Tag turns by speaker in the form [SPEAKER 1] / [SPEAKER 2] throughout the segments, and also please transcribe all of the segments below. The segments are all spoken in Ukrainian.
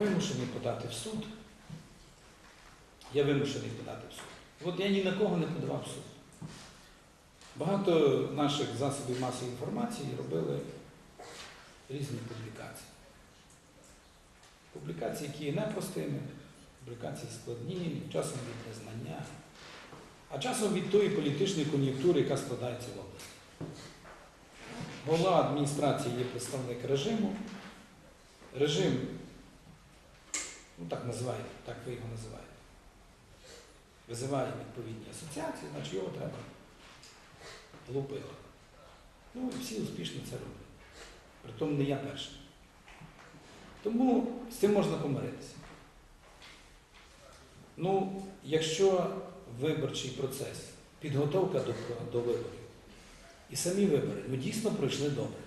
[SPEAKER 1] вимушений подати в суд. Я вимушений подати в суд. От я ні на кого не подавав в суд. Багато наших засобів масової інформації робили різні публікації. Публікації, які є непростими, публікації складні, часом від незнання, а часом від тої політичної кон'юнктури, яка складається в області. Голова адміністрації є представник режиму. Режим, ну так називаєте, так ви його називаєте, визиває відповідні асоціації, значить його треба лупити. Ну і всі успішно це роблять. Притом не я перший. Тому з цим можна помиритися. Ну, якщо виборчий процес, підготовка до, до виборів і самі вибори, ну дійсно пройшли добре.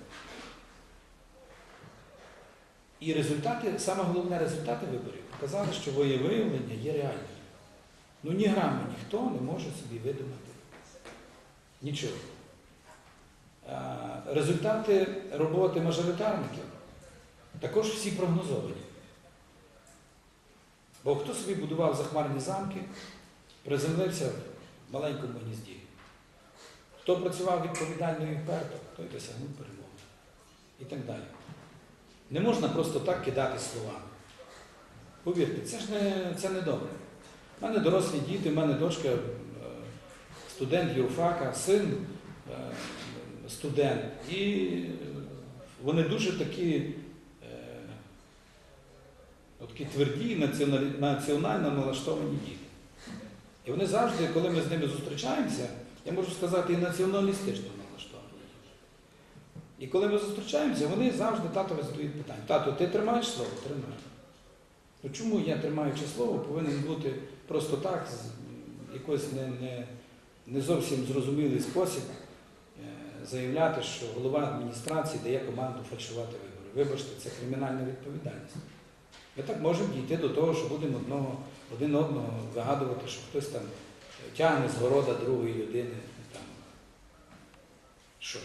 [SPEAKER 1] І результати, саме головне результати виборів показали, що волевиявлення є реальним. Ну ні грами ніхто не може собі видумати. Нічого. Результати роботи мажоритарників також всі прогнозовані. Бо хто собі будував захмарні замки, приземлився в маленькому гнізді. Хто працював відповідально і вперто, той досягнув перемоги. І так далі. Не можна просто так кидати словами. Повірте, це ж не, це не добре. У мене дорослі діти, в мене дочка, е, студент юрфака, син е, студент. І е, вони дуже такі, такі тверді, національно налаштовані діти. І вони завжди, коли ми з ними зустрічаємося, я можу сказати, і націоналістично. І коли ми зустрічаємося, вони завжди татові задають питання. Тато, ти тримаєш слово? Тримаю. Ну чому я, тримаючи слово, повинен бути просто так, якось не, не, не зовсім зрозумілий спосіб е, заявляти, що голова адміністрації дає команду фальшувати вибори. Вибачте, це кримінальна відповідальність. Ми так можемо дійти до того, що будемо одного, один одного вигадувати, що хтось там тягне з города другої людини там, щось.